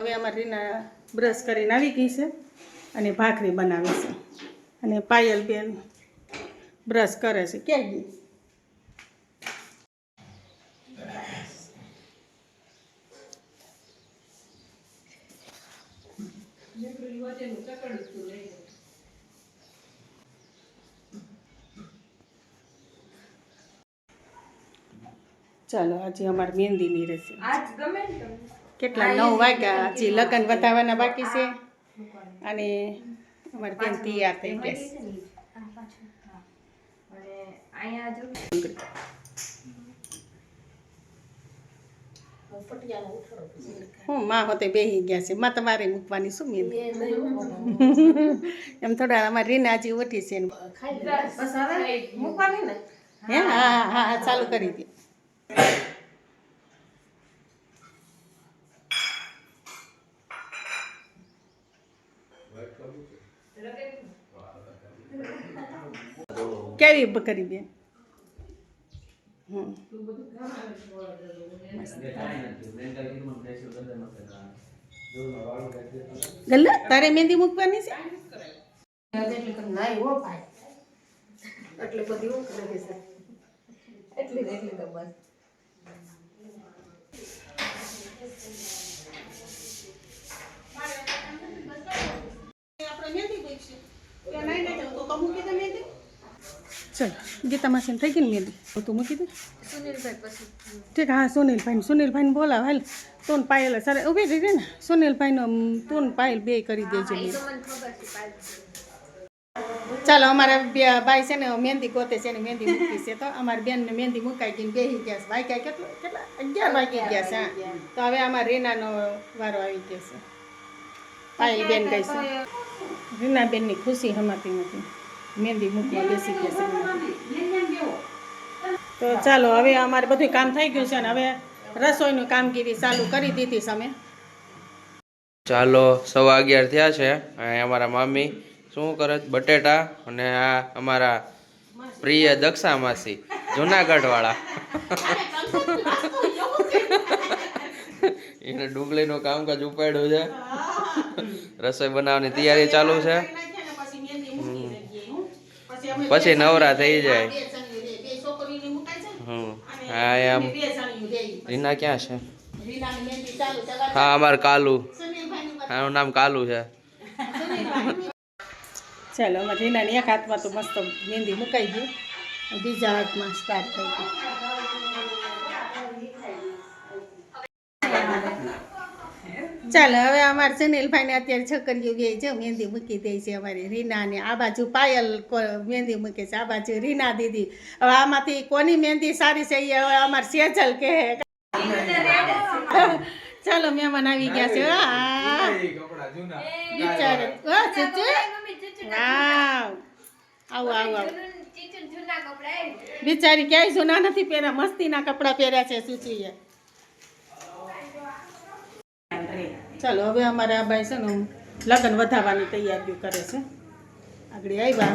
હવે અમારી રીના બ્રશ કરીને આવી ગઈ છે અને ભાખરી બનાવે છે. અને પાયલ બેન બ્રશ કરે છે. ક્યાં ગઈ? ચાલો, આજે અમારે મહેંદીની રહેશે આજ ગમે ને કેટલા નવ વાગ્યા હજી લગ્ન બતાવવાના બાકી છે. અને અમારી બેન તૈયાર થઈ ગયા. હા. માં હોતે બેહી ગયા છે. માં તમારે મૂકવાની શું મહેંદી એમ થોડા અમારી રીના હજી ઉઠી છે ને. બસ હવે મૂકવાની ને? હે હા? હા હા હા ચાલુ કરી દે. કેવી બ- કરી બેન? ગલ્લા, તારે મહેંદી મૂકવાની છે? એટલે બધી એટલી એટલી તો બસ ચલો ગીતા માસીને થઈ ગઈ ને મહેંદી તું મૂકી દે. સુનિલભાઈ પછી ઠીક હા સુનિલભાઈ સુનિલભાઈને બોલાવ હાલ. તું ને પાયલ સર ઊભી રહી ને. સુનિલભાઈનો તું ને પાયલ બે કરી દેજો ચાલો અમારા ભાઈ છે ને મહેંદી ગોતે છે ને મહેંદી મૂકી છે તો. અમારી બેનને મહેંદી મુકાઈ ગઈ બેસી ગયા છે. વાગ્યા કેટલા કેટલા? અગિયાર વાગી ગયા છે હા. તો હવે અમારા રીનાનો વારો આવી ગયો છે. પાયલ બેન ગઈ છે. રીના બેનની ખુશી હમાતી નથી. મહેંદી મૂકવા બેસી ગયા છે તો ચાલો હવે અમારે બધું કામ થઈ ગયું છે ને હવે રસોઈનું કામગીરી ચાલુ કરી દીધી સામે અમે. ચાલો સવા અગિયાર થયા છે અમારા મામી શું કરે બટેટા અને આ અમારા પ્રિય દક્ષા માસી જુનાગઢ વાળા એને ડુંગળીનું કામકાજ ઉપાડ્યું છે. રસોઈ બનાવવાની તૈયારી ચાલુ છે. પછી નવરા થઈ જાય. હમ. હા એમ. રીના ક્યાં છે? હા અમારે કાલુ. આનું નામ કાલુ છે. ચાલો અમારે રીનાની એક હાથમાં તો મસ્ત મહેંદી મુકાઈ ગઈ. બીજા હાથમાં સ્ટાર્ટ થઈ ગઈ. ચાલો હવે અમારે સુનિલભાઈને અત્યારે છોકરીઓ બે છે મહેંદી મૂકી દે છે અમારી રીનાને. આ બાજુ પાયલ મહેંદી મૂકે છે આ બાજુ રીના દીદી. હવે આમાંથી કોની મહેંદી સારી છે એ હવે અમારે સેજલ કહે. ચાલો મહેમાન આવી ગયા છે હા. વાવ. આવો આવો આવો. બિચારી ક્યાંય જૂના નથી પહેર્યા મસ્તીના કપડાં પહેર્યા છે સુચીએ. ચાલો હવે અમારા આ ભાઈ છે ને લગ્ન વધારવાની તૈયારીઓ કરે છે. આગળ આવ્યા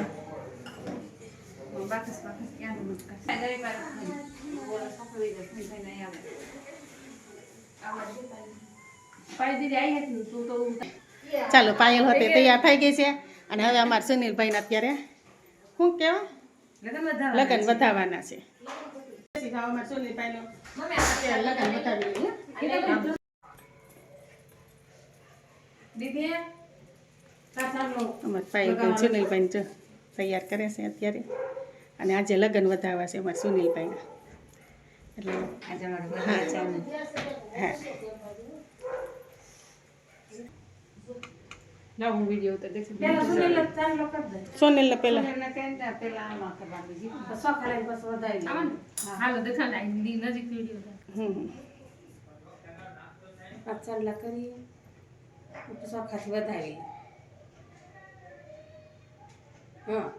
ચાલો પાયલ હોતે તૈયાર થઈ ગઈ છે. અને હવે અમારા સુનિલભાઈને અત્યારે શું કહેવાય લગન વધારવાના છે. લગ્ન વધાવી સુનિલભાઈ જો તૈયાર કરે છે અત્યારે. અને આજે લગ્ન વધારવા છે અમારા સુનિલભાઈના. એટલે આજે હા. સુનેલ પેલા નજીક વિડિયો સો ખાલી વધારી. હા.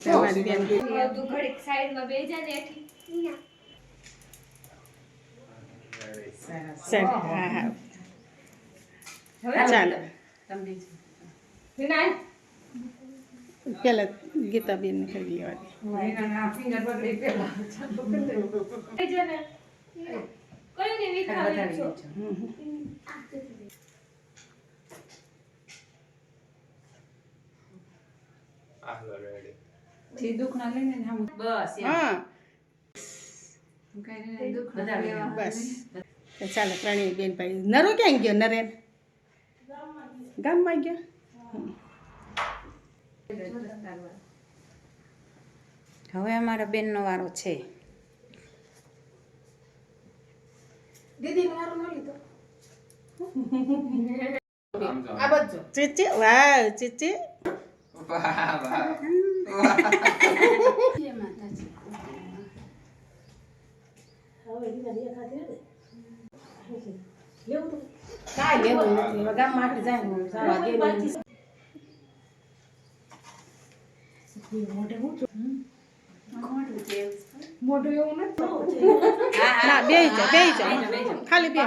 તમારી બેન તું ઘડીક સાઈડમાં બેજા. ને ચાલો તમને. પેલા ગીતાબેન કરી લેવાની રીનાના finger પકડી પેલા. વધારી દેજો. જે દુઃખના લઈને ને આમ બસ એમ. હા કઈ રીતે દુઃખ વધારે લેવા બસ તો ચાલો ત્રણેય બેન ભાઈ નરો ક્યાં ગયો નરેન ગામમાં ગયો હવે અમારા બેનનો વારો છે. આ બધું ચીચી વાહ ચીચી. કાંઈ લેવું નથી. ગામમાં આપણે જાય મોઢું એવું નથી ના બે જાઓ બે જાઓ ખાલી બે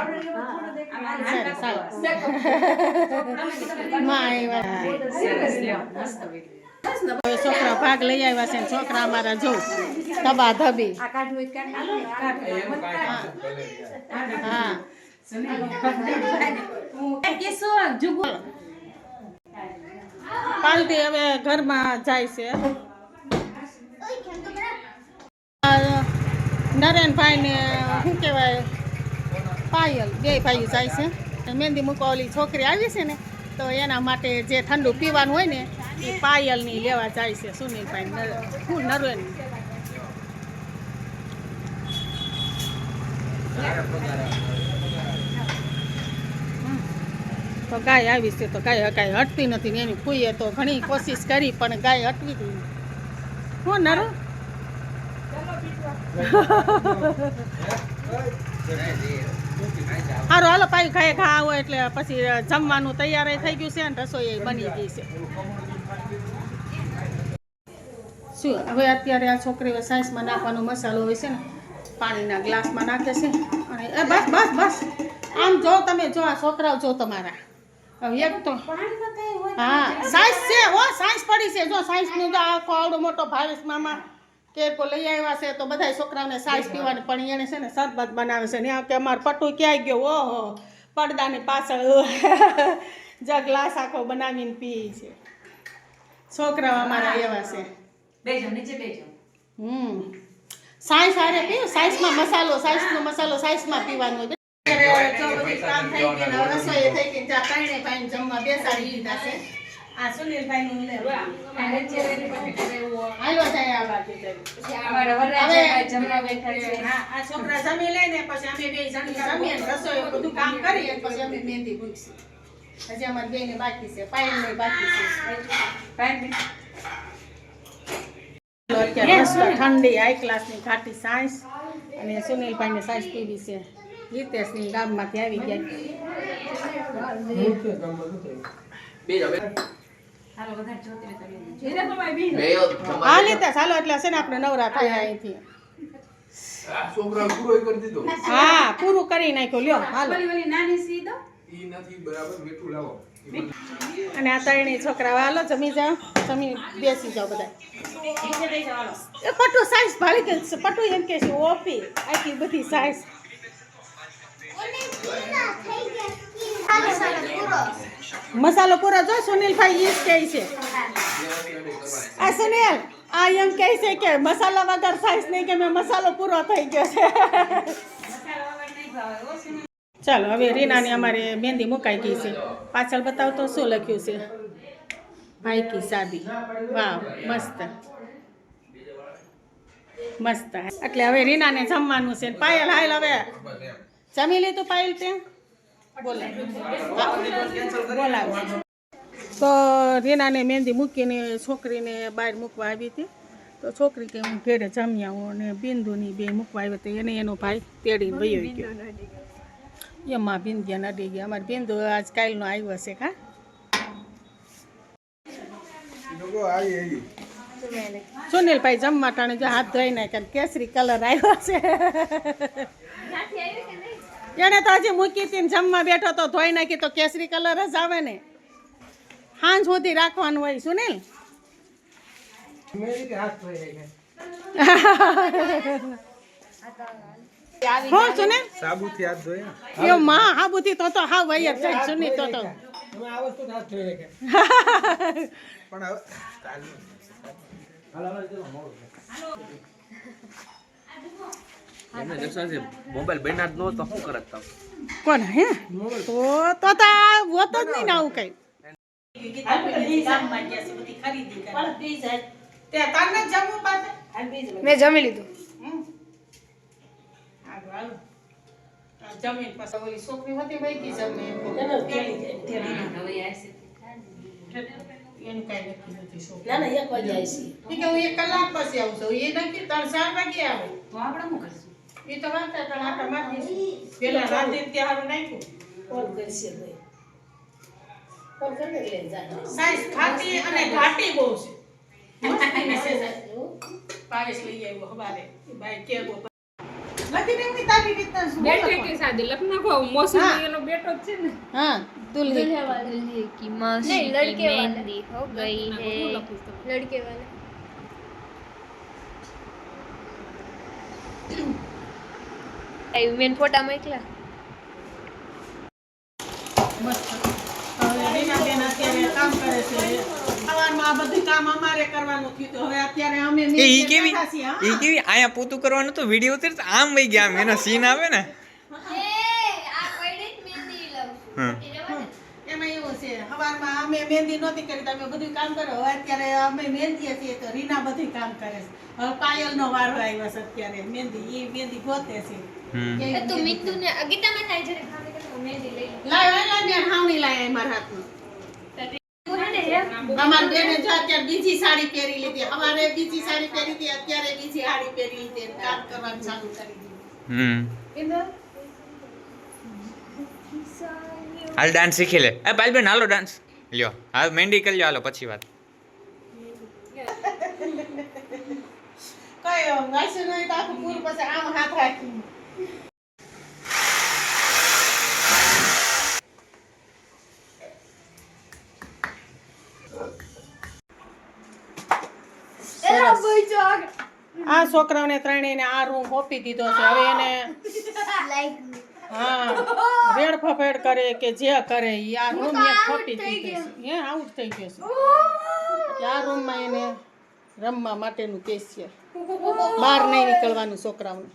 છોકરા ભાગ લઈ આવ્યા છે ને છોકરા અમારા જો ધબા ધબી હા જુગુ પાલટી હવે ઘરમાં જાય છે. નરેનભાઈને શું કહેવાય, પાયલ, બે ભાઈ જાય છે. મહેંદી મૂકવા ઓલી છોકરી આવી છે ને, તો એના માટે જે ઠંડુ પીવાનું હોય ને, એ પાયલની લેવા જાય છે સુનિલભાઈ હું નરેન. તો ગાય આવી છે, તો ગાય કાંઈ હટતી નથી ને એની ફૂઈએ તો ઘણી કોશિશ કરી, પણ ગાય હટવી હતી હું, નરો? સારું હાલો, પાઈ ખાય ખા આવો એટલે પછી જમવાનું તૈયાર થઈ ગયું છે ને રસોઈ બની ગઈ છે. શું, હવે અત્યારે આ છોકરીઓ સાયન્સમાં નાખવાનો મસાલો હોય છે ને, પાણીના ગ્લાસમાં નાખે છે. અને બસ બસ બસ. આમ જો તમે, જો આ છોકરાઓ, જો તમારા. એક તો હા સાયન્સ છે હો સાયન્સ પડી છે. જો સાયન્સનું તો આખો આવડો મોટો ભાવેશ મામા કેકો લઈ આવ્યા છે તો બધા છોકરાઓને સાયન્સ પીવાની પણ એને છે ને શરબત બનાવે છે. ને આ કે અમાર પટુ ક્યાંય ગયો? ઓહો પડદાની પાછળ જ ગ્લાસ આખો બનાવીને પી છે. છોકરાઓ અમારા એવા છે. બેજો નીચે બેજો. હમ. સાઈઝ હારે પીવું સાઈઝમાં મસાલો સાઈઝનો મસાલો સાઈઝમાં પીવાનો હોય. અત્યારે જો બધું કામ થઈ ગયું ને હવે રસોઈ થઈ ગઈ ને ત્યાં ત્રણે ભાઈને જમવા બેસાડી દીધા છે. આ સુનિલભાઈનું લે નીચે રેડી પકડી રહેવું. હાલો જાય આ બાજુ જાય. અમારા વરરાજાભાઈ જમવા બેઠા છે. આ છોકરા જમી લે ને પછી અમે બે જણી જમીએ ને રસોઈ બધું કામ કરીએ પછી અમે મહેંદી મૂકીશું હજી અમારે બેને બાકી છે પાયલને બાકી છે. ઠંડી હાઈ ક્લાસની ઘાટી સાયન્સ અને સુનિલભાઈને સાયન્સ પીવી છે. હિતેશની ગામમાંથી આવી ગયા. હા લાવો અને આ ત્રણેય છોકરા હાલો, જમી જાઓ. જમી, બેસી જાઓ બધા. પટુ સાઈઝ ભાળી ગઈ પટુ એમ કે છે, ઓપી. આખી બધી સાઈઝ મસાલો પૂરો જો, સુનિલભાઈ ઈ કહે છે. આ સુનિલ, આ એમ કહે છે કે મસાલા વગર સાઈઝ નહીં કે મેં મસાલો પૂરો થઈ ગયો છે. ચાલો, હવે રીનાની અમારે મહેંદી મુકાઈ ગઈ છે. પાછળ બતાવ તો શું લખ્યું છે? ભાઈ કી સાદી. વાહ મસ્ત. મસ્ત. એટલે હવે રીનાને જમવાનું છે. પાયલ, હાલ હવે. જમી લીધું પાયલ તે બોલાવ. તો રીનાને મહેંદી મૂકીને છોકરીને બહાર મૂકવા આવી હતી. તો છોકરી કે હું ઘેરે જમી આવું અને બિંદુની બે મૂકવા આવી હતી. એને એનો ભાઈ તેડીને વયો ગયો. એમાં બિંદિયા નડી ગયા. અમારે બિંદુ આજ કાલનો આવ્યો છે કા? સુનિલ આવી જમવા ટાણે જો હાથ ધોઈ નાખ્યા. કેસરી કલર આવ્યો છે. એને તો હજી મૂકી હતી ને જમવા બેઠો તો ધોઈ નાખી તો કેસરી કલર જ આવે ને. હાંજ સુધી રાખવાનું હોય સુનિલ? મેરી કે હાથ ધોઈ ગઈ સુનિલ? સાબુથી હાથ ધોયા. એ માં હાબુથી તો તો હા વૈયર છે સુનિલ તો તો. તમે આ વસ્તુ હાથ ધોઈ ગઈ પણ હવે એમને દક્ષાથી મોબાઈલ બન્યા જ નહોતો શું કરત તમે? કોણ હે? તો તો તો આ જ નહીં ને આવું કઈ. મેં જમી લીધું. જમીન પછી ઓલી છોકરી હતી વહી ગઈ જમે આવશે એનું કાંઈ નક્કી નથી છોકરી ઈ કે હું એક કલાક પછી આવું છું એ નક્કી ત્રણ ચાર વાગે આવે તો આપણે શું કરશું? એ તો વાંચતા ત્રણ આટા મારી દઈશું પેલા રાતે ત્યાં નાખ્યું સાઈઝ ખાટી અને ઘાટી બહુ છે પારેશ લઈ આવ્યો હવારે બાઈ કેવો લખી દે ની તારી રીતના શું બેટે લખવાનું? કે શાદી લખના કો મોસમ એનો બેટો જ છે ને હા દુલ્હી दुल्हे की मौसी नहीं, लड़के की वाला। मेहंदी हो गई है लड़के वाले વઈ મેન આમ. એનો સીન આવે ને. એમાં એવું છે સવારમાં અમે મહેંદી નહોતી કરી તમે બધું કામ કરો. હવે અત્યારે અમે મહેંદી છીએ તો રીના બધું કામ કરે છે. પાયલનો વારો આવ્યો છે અત્યારે મહેંદી એ મહેંદી ગોતે છે એ તો મિત્તુ ને ગીતામાં થાય છે મહેંદી લઈ લાય લાય ને હાવણી લાય મારા હાથમાં અમાર બેને જો અત્યારે બીજી સાડી પહેરી લીધી અમારે બીજી સાડી પહેરી હતી અત્યારે બીજી સાડી પહેરી લીધી કામ કરવાનું ચાલુ કરી દીધું હાલ ડાન્સ શીખી લે એ ભાઈ બેન હાલો ડાન્સ લ્યો હા મહેંદી કરી લ્યો હાલો પછી વાત કઈ વાસણ હોય તો આખું પૂરું પછી આમ હાથ રાખી એલા ભાઈ જો આગળ. આ છોકરાઓને ત્રણેયને આ રૂમ આપી દીધો છે. હવે એને હા રેડ ફફેડ કરે કે જે કરે એ આ રૂમ એક ખોટી દીધો છે. હે આઉટ થઈ ગયો છે. આ રૂમમાં એને રમવા માટેનું કેશિયર. બહાર નહીં નીકળવાનું છોકરાઓને.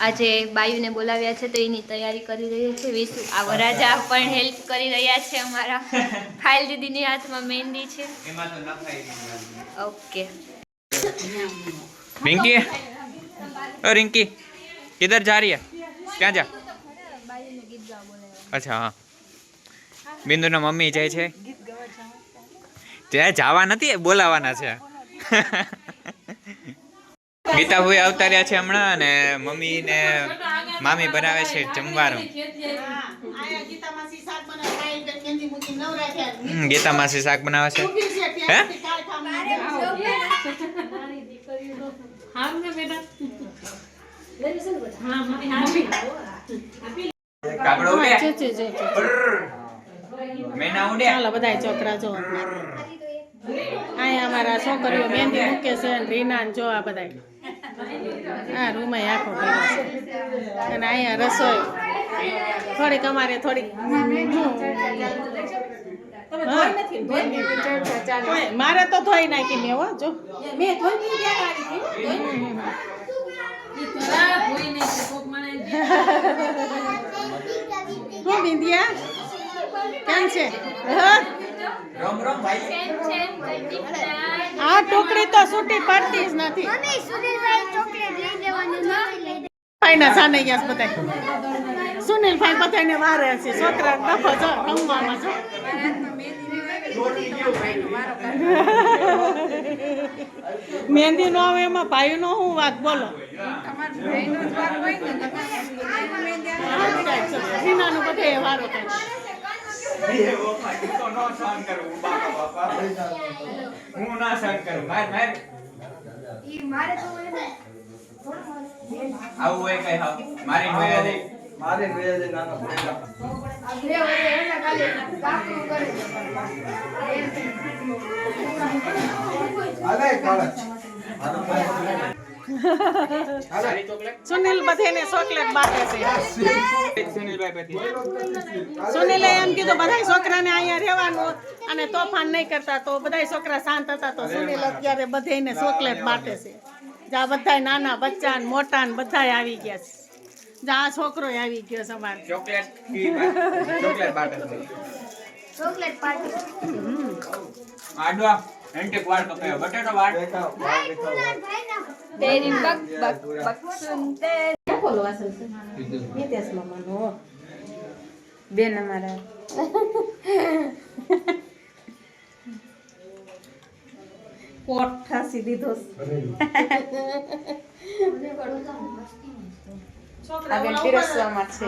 આજે બાયુને બોલાવ્યા છે તો એની તૈયારી કરી રહ્યા છે. વિશુ આ વરાજા પણ હેલ્પ કરી રહ્યા છે અમારા. ફાઇલ દીદીની હાથમાં મહેંદી છે. ઓકે. રિંકી ઓ રિંકી કિધર જા રહી હે? ક્યાં જા? અચ્છા હા. બિંદુના મમ્મી જાય છે. ત્યાં જવા નથી બોલાવાના છે. ગીતાભાઈ આવતા રહ્યા છે હમણાં અને મમ્મી ને મામી બનાવે છે જમવાનું. ગીતા માસી શાક બનાવે ગીતા છે કાપડો જો. મેના ઉડે? ચાલો બધા છોકરા જો અહીંયા અમારા છોકરીઓ મહેંદી મૂકે છે અને રીના ને જો આ બધા હા રૂમાય આખો કર્યો અને અહીંયા રસોઈ. થોડીક અમારે થોડીક. મારે તો ધોઈ નાખી મેં હો જો. મેં ધોઈ બિંદિયા કેમ છે? હા? રોમ રોમ ભાઈ. આ ટોકરી તો છૂટી પડતી જ નથી. મમ્મી સુનિલભાઈ ચોકલેટ લઈ લેવાની નથી લઈ ભાઈના સાને ગયા બતાય સુનિલ ભાઈ બધાને વારે છે. છોકરા ડફો જો રમવામાં જો મહેંદી નો આવે એમાં ભાઈ નો હું વાત બોલો? હિનાનો બધે વારો કાઢે હું ના સહન કરું માર માર ઈ મારે તો એને કઈ હા મારી નોયા દે મારે બે હજાર નાના કરે કાળા. સુનિલ બધાને ચોકલેટ બાટે છે. સુનિલભાઈ સુનિલે એમ કીધું બધા છોકરાને અહીંયા રહેવાનું અને તોફાન નહીં કરતા તો બધા છોકરા શાંત હતા. તો સુનિલ અત્યારે બધાને ચોકલેટ બાટે છે. જા બધા નાના બચ્ચા ને મોટા ને બધા આવી ગયા છે. જા આ છોકરો આવી ગયો છે અમારે ચોકલેટ ચોકલેટ બાટે ચોકલેટ પાર્ટી આડવા. એન્ટિક વાળ કપાયો બટેટો વાળ. તેરી બક બક બક. સુનતે બેન અમારા. કોઠા સીધી દીધો આગળ પીરસવામાં છે.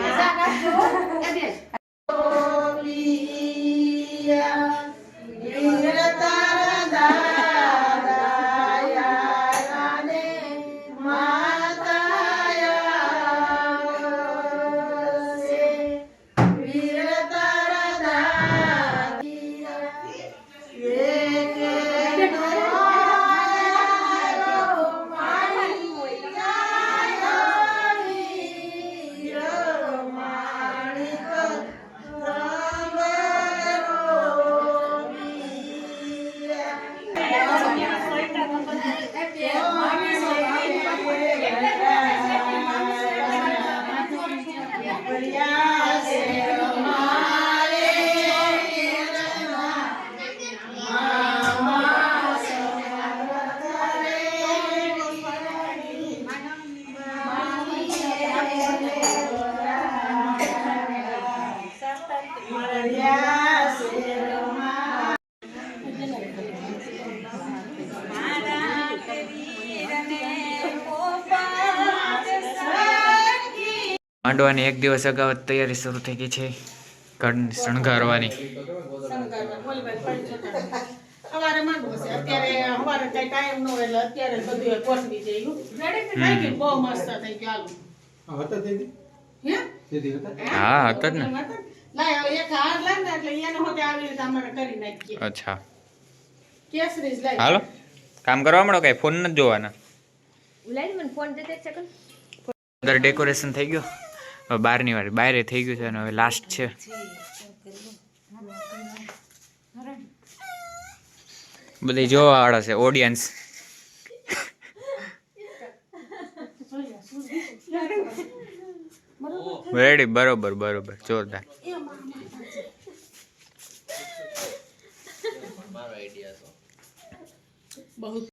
માંડવાની એક દિવસ અગાઉ તૈયારી શરૂ થઈ ગઈ છે. ઘરને શણગારવાની. સવારે માંડવું છે. અત્યારે સવારે કઈ ટાઈમ ન હોય એટલે અત્યારે જ બધું એ ગોઠવી દઈએ થઈ ગયું? બહુ મસ્ત થઈ ગયું. હા, હતા? જ ને. અચ્છા. હાલો. કામ કરવા મળો કઈ? ફોન નથી જોવાના. અંદર ડેકોરેશન થઈ ગયું. હવે બારની વાર. બારે થઈ ગયું છે અને હવે લાસ્ટ છે. બધી જોવા વાળા છે ઓડિયન્સ રેડી બરોબર બરોબર. જોરદાર. બહુ